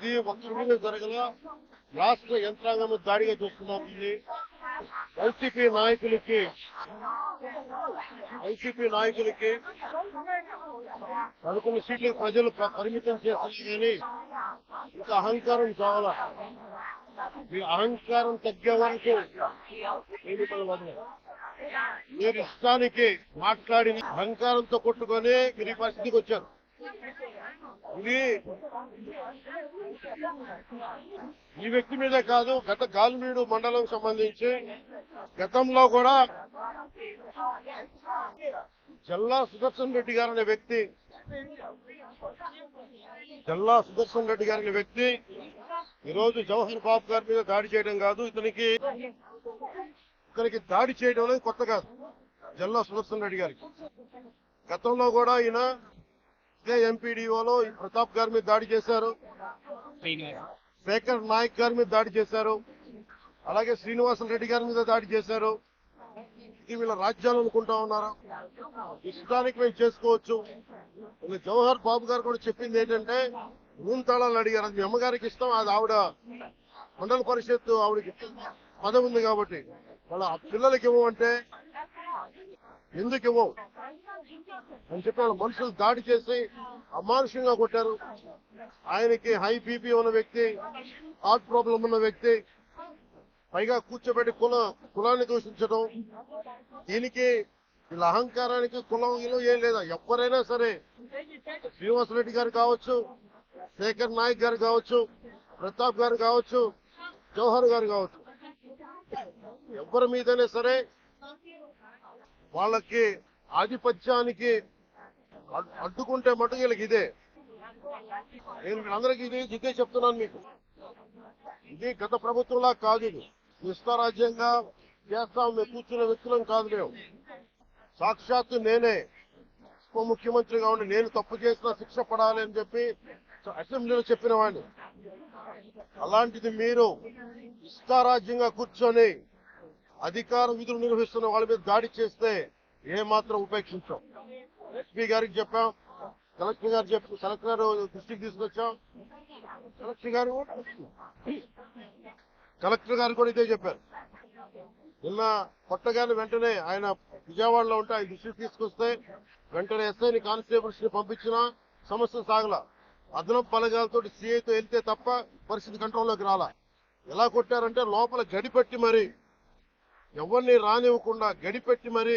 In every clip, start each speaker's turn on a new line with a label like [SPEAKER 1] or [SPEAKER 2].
[SPEAKER 1] ఇది ఒక్కరి మీద జరగల రాష్ట్ర యంత్రాంగం దాడిగా చూస్తున్నాం ఇది వైసీపీ నాయకులకి వైసీపీ నాయకులకి పదకొండు సీట్లు ప్రజలు పరిమితం చేస్తారు కానీ ఇంకా అహంకారం కావాలా మీ అహంకారం తగ్గే వరకు నేను మిమ్మల్ని మీరు ఇష్టానికి మాట్లాడిన అహంకారంతో కొట్టుకొని మీరు పరిస్థితికి వచ్చారు. ఇది ఈ వ్యక్తి మీదే కాదు గత గాలిమీడు మండలం సంబంధించి గతంలో కూడా జల్లా సుదర్శన్ రెడ్డి గారు అనే వ్యక్తి జల్లా సుదర్శన్ రెడ్డి గారి అనే వ్యక్తి ఈరోజు జవహర్ బాబు గారి మీద దాడి చేయడం కాదు ఇతనికి ఇతనికి దాడి చేయడం అనేది కొత్త కాదు జల్లా సుదర్శన్ రెడ్డి గారికి. గతంలో కూడా ఈయన ఎంపీడీఓలో ప్రతాప్ గారి మీద దాడి చేశారు. శేఖర్ నాయక్ గారి మీద దాడి చేశారు. అలాగే శ్రీనివాస రెడ్డి గారి మీద దాడి చేశారు. ఇది వీళ్ళ రాజ్యాలు అనుకుంటా ఉన్నారు? ఇష్టానికి మేము చేసుకోవచ్చు. జవహర్ బాబు గారు కూడా చెప్పింది ఏంటంటే రూమ్ తాళాలు అడిగారు. అది మీ అమ్మగారికి ఇష్టం అది ఆవిడ మండల పరిషత్ ఆవిడకి పదవి ఉంది కాబట్టి. వాళ్ళ పిల్లలకి ఇవ్వమంటే ఎందుకు ఇవ్వవు? అని చెప్పి వాళ్ళ మనుషులు దాడి చేసి అమానుషంగా కొట్టారు. ఆయనకి హై బీపీ ఉన్న వ్యక్తి హార్ట్ ప్రాబ్లం ఉన్న వ్యక్తి పైగా కూర్చోబెట్టి కుల కులాన్ని దూషించడం. దీనికి వీళ్ళ అహంకారానికి కులం ఇలా ఏం లేదా? ఎవరైనా సరే శ్రీనివాసరెడ్డి గారు కావచ్చు శేఖర్ నాయక్ గారు కావచ్చు ప్రతాప్ గారు కావచ్చు జవహర్ గారు కావచ్చు. ఎవరి మీదైనా సరే వాళ్ళకి ఆధిపత్యానికి అడ్డుకుంటే మటుకు వీళ్ళకి ఇదే. నేను అందరికి ఇది ఇదే చెప్తున్నాను మీకు. ఇది గత ప్రభుత్వంలా కాదు ఇది. నిస్తారాజ్యంగా చేస్తాం మేము కూర్చున్న వ్యక్తులం కాదు మేము. సాక్షాత్తు నేనే ఉప ముఖ్యమంత్రిగా ఉండి నేను తప్పు చేసిన శిక్ష పడాలి అని చెప్పి అసెంబ్లీలో చెప్పిన వాడిని. అలాంటిది మీరు ఇష్టారాజ్యంగా కూర్చొని అధికార విధులు నిర్వహిస్తున్న వాళ్ళ మీద దాడి చేస్తే ఏ మాత్రం ఉపేక్షించాం. ఎస్పీ గారికి చెప్పాం కలెక్టర్ గారు చెప్పి కలెక్టర్ గారు దృష్టికి తీసుకొచ్చాం. కలెక్టర్ గారు కలెక్టర్ గారు కూడా ఇదే చెప్పారు. నిన్న కొట్టగానే వెంటనే ఆయన విజయవాడలో ఉంటే ఆయన దృష్టికి తీసుకొస్తే వెంటనే ఎస్ఐని కానిస్టేబుల్స్ని పంపించిన సమస్య సాగల. అదనపు బలగాలతో సిఐతో వెళ్తే తప్ప పరిస్థితి కంట్రోల్లోకి రాలా. ఎలా కొట్టారంటే లోపల గడిపెట్టి మరి ఎవరిని రానివ్వకుండా గడిపెట్టి మరి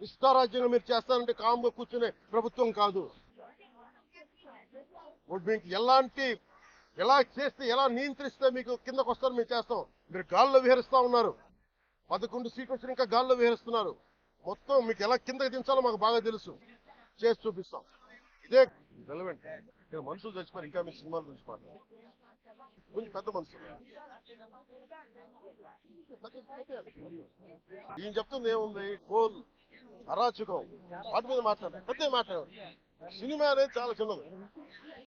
[SPEAKER 1] ఇష్టారాజ్యంగా మీరు చేస్తానంటే కామ్గా కూర్చునే ప్రభుత్వం కాదు. మీకు ఎలాంటి ఎలా చేస్తే ఎలా నియంత్రిస్తే మీకు కిందకు వస్తారు మేము చేస్తాం. మీరు గాల్లో విహరిస్తా ఉన్నారు. పదకొండు సీట్లు వచ్చిన ఇంకా గాల్లో విహరిస్తున్నారు. మొత్తం మీకు ఎలా కిందకి దించాలో మాకు బాగా తెలుసు. చేసి చూపిస్తాం. ఇదే రెలవెంట్ ఇక్కడ మనుషులు చచ్చిపోయారు ఇంకా మీ సినిమాలు చచ్చిపోయారు. కొంచెం పెద్ద మనుషులు. ఈయన చెప్తుంది ఏముంది? కోల్. అరాచకం వాటి మీద మాట్లాడారు పెద్ద మాట్లాడారు సినిమా అనేది చాలా చిన్నది